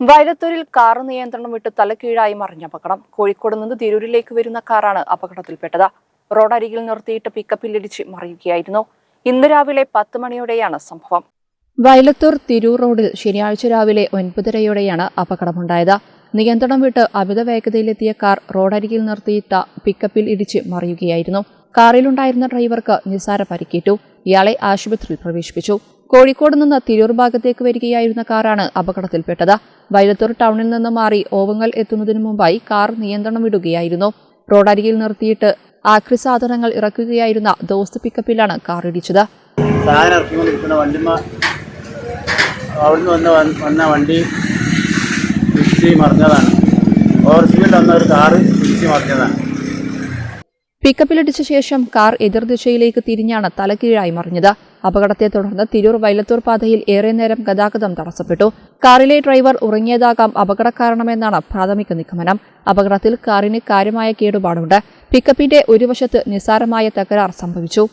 വയലത്തൂരിൽ car നിയന്ത്രണം വിട്ട് തലക്കീഴായി മറിഞ്ഞ അപകടം. കോഴിക്കോട് നിന്ന് തിരൂരിലേക്ക് വരുന്ന കാറാണ് അപകടത്തിൽപ്പെട്ടത്. റോഡരികിൽ നിർത്തിയിട്ട് പിക്കപ്പിലിടിച്ച് മറിയുകയായിരുന്നു. ഇന്ന് രാവിലെ പത്ത് മണിയോടെയാണ് സംഭവം. വയലത്തൂർ തിരൂർ റോഡിൽ ശനിയാഴ്ച രാവിലെ ഒൻപതരയോടെയാണ് അപകടമുണ്ടായത്. നിയന്ത്രണം വിട്ട് അമിത വേഗതയിലെത്തിയ കാർ റോഡരികിൽ നിർത്തിയിട്ട പിക്കപ്പിൽ ഇടിച്ച് മറിയുകയായിരുന്നു. കാറിലുണ്ടായിരുന്ന ഡ്രൈവർക്ക് നിസ്സാര പരിക്കേറ്റു. ഇയാളെ ആശുപത്രിയിൽ പ്രവേശിപ്പിച്ചു. കോഴിക്കോട് നിന്ന് തിരൂർ ഭാഗത്തേക്ക് വരികയായിരുന്ന കാറാണ് അപകടത്തിൽപ്പെട്ടത്. വൈലത്തൂർ ടൗണിൽ നിന്ന് മാറി ഓവങ്ങൽ എത്തുന്നതിനു മുമ്പായി കാർ നിയന്ത്രണം വിടുകയായിരുന്നു. റോഡരികിൽ നിർത്തിയിട്ട് ആക്രി സാധനങ്ങൾ ഇറക്കുകയായിരുന്ന ദോസ്ത് പിക്കപ്പിലാണ് കാർ ഇടിച്ചത്. വന്ന- വന്ന വണ്ടി മറിഞ്ഞതാണ്. വന്ന ഒരു ഇടിച്ച് മറിഞ്ഞതാണ്. പിക്കപ്പിലിടിച്ച ശേഷം കാർ എതിർദിശയിലേക്ക് തിരിഞ്ഞാണ് തലകീഴായി മറിഞ്ഞത്. അപകടത്തെ തുടർന്ന് തിരൂർ വൈലത്തൂർ പാതയിൽ ഏറെ നേരം ഗതാഗതം തടസ്സപ്പെട്ടു. കാറിലെ ഡ്രൈവർ ഉറങ്ങിയതാകാം അപകടകാരണമെന്നാണ് പ്രാഥമിക നിഗമനം. അപകടത്തിൽ കാറിന് കാര്യമായ കേടുപാടുണ്ട്. പിക്കപ്പിന്റെ ഒരു വശത്ത് നിസ്സാരമായ തകരാർ സംഭവിച്ചു.